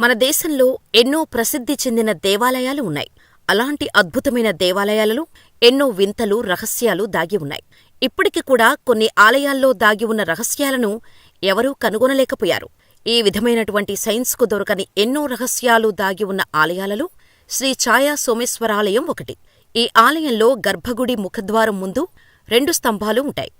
మన దేశంలో ఎన్నో ప్రసిద్ధి చెందిన దేవాలయాలు ఉన్నాయి. అలాంటి అద్భుతమైన దేవాలయాలలో ఎన్నో వింతలు, రహస్యాలు దాగి ఉన్నాయి. ఇప్పటికి కూడా కొన్ని ఆలయాల్లో దాగి ఉన్న రహస్యాలను ఎవరూ కనుగొనలేకపోయారు. ఈ విధమైనటువంటి సైన్స్కు దొరకని ఎన్నో రహస్యాలు దాగి ఉన్న ఆలయాలలో శ్రీ ఛాయా సోమేశ్వరాలయం ఒకటి. ఈ ఆలయంలో గర్భగుడి ముఖద్వారం ముందు రెండు స్తంభాలు ఉంటాయి.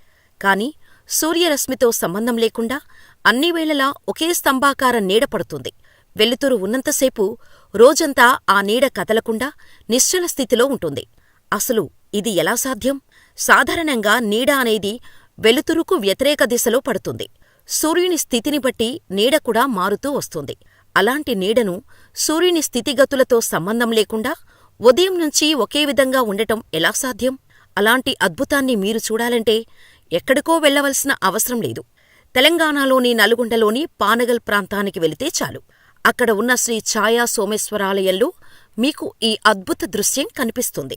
కాని సూర్యరశ్మితో సంబంధం లేకుండా అన్ని వేళలా ఒకే స్తంభాకార నీడపడుతుంది వెలుతురు ఉన్నంతసేపు రోజంతా ఆ నీడ కదలకుండా నిశ్చల స్థితిలో ఉంటుంది. అసలు ఇది ఎలా సాధ్యం? సాధారణంగా నీడ అనేది వెలుతురుకు వ్యతిరేక దిశలో పడుతుంది. సూర్యుని స్థితిని బట్టి నీడ కూడా మారుతూ వస్తుంది. అలాంటి నీడను సూర్యుని స్థితిగతులతో సంబంధం లేకుండా ఉదయం నుంచి ఒకే విధంగా ఉండటం ఎలా సాధ్యం? అలాంటి అద్భుతాన్ని మీరు చూడాలంటే ఎక్కడికో వెళ్ళవలసిన అవసరం లేదు. తెలంగాణలోని నల్గొండలోని పానగల్ ప్రాంతానికి వెళితే చాలు. అక్కడ ఉన్న శ్రీ ఛాయా సోమేశ్వరాలయంలో మీకు ఈ అద్భుత దృశ్యం కనిపిస్తుంది.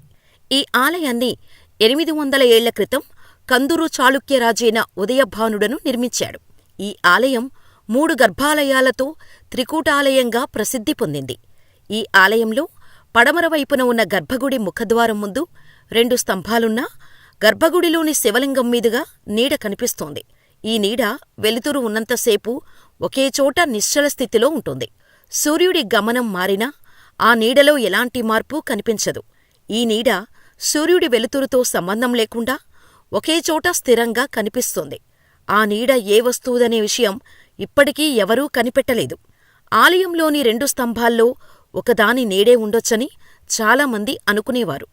ఈ ఆలయాన్ని ఎనిమిది వందల ఏళ్ళ క్రితం కందూరు చాళుక్యరాజైన ఉదయభానుడను నిర్మించాడు. ఈ ఆలయం మూడు గర్భాలయాలతో త్రికూటాలయంగా ప్రసిద్ధి పొందింది. ఈ ఆలయంలో పడమర వైపున ఉన్న గర్భగుడి ముఖద్వారం ముందు రెండు స్తంభాలున్నా గర్భగుడిలోని శివలింగం మీదుగా నీడ కనిపిస్తోంది. ఈ నీడ వెలుతురు ఉన్నంతసేపు ఒకేచోట నిశ్చల స్థితిలో ఉంటుంది. సూర్యుడి గమనం మారినా ఆ నీడలో ఎలాంటి మార్పూ కనిపించదు. ఈ నీడ సూర్యుడి వెలుతురుతో సంబంధం లేకుండా ఒకేచోట స్థిరంగా కనిపిస్తుంది. ఆ నీడ ఏ వస్తువుదనే విషయం ఇప్పటికీ ఎవరూ కనిపెట్టలేదు. ఆలయంలోని రెండు స్తంభాల్లో ఒకదాని నీడే ఉండొచ్చని చాలామంది అనుకునేవారు.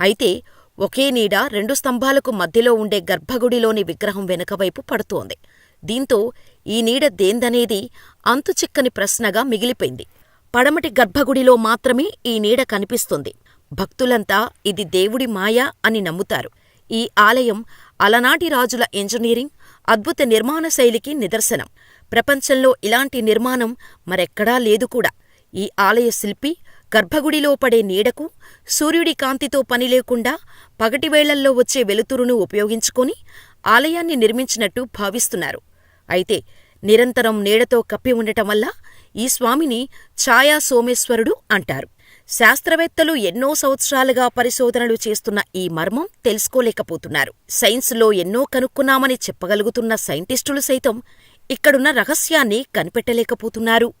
అయితే ఒకే నీడ రెండు స్తంభాలకు మధ్యలో ఉండే గర్భగుడిలోని విగ్రహం వెనుకవైపు పడుతోంది. దీంతో ఈ నీడ దేందనేది అంతుచిక్కని ప్రశ్నగా మిగిలిపోయింది. పడమటి గర్భగుడిలో మాత్రమే ఈ నీడ కనిపిస్తుంది. భక్తులంతా ఇది దేవుడి మాయ అని నమ్ముతారు. ఈ ఆలయం అలనాటి రాజుల ఇంజనీరింగ్, అద్భుత నిర్మాణ శైలికి నిదర్శనం. ప్రపంచంలో ఇలాంటి నిర్మాణం మరెక్కడా లేదు కూడా. ఈ ఆలయ శిల్పి గర్భగుడిలో పడే నీడకు, సూర్యుడి కాంతితో పనిలేకుండా పగటివేళల్లో వచ్చే వెలుతురును ఉపయోగించుకొని ఆలయాన్ని నిర్మించినట్టు భావిస్తున్నారు. అయితే నిరంతరం నీడతో కప్పి ఉండటం వల్ల ఈ స్వామిని ఛాయా సోమేశ్వరుడు అంటారు. శాస్త్రవేత్తలు ఎన్నో సంవత్సరాలుగా పరిశోధనలు చేస్తున్న ఈ మర్మం తెలుసుకోలేకపోతున్నారు. సైన్స్లో ఎన్నో కనుక్కున్నామని చెప్పగలుగుతున్న సైంటిస్టులు సైతం ఇక్కడున్న రహస్యాన్ని కనిపెట్టలేకపోతున్నారు.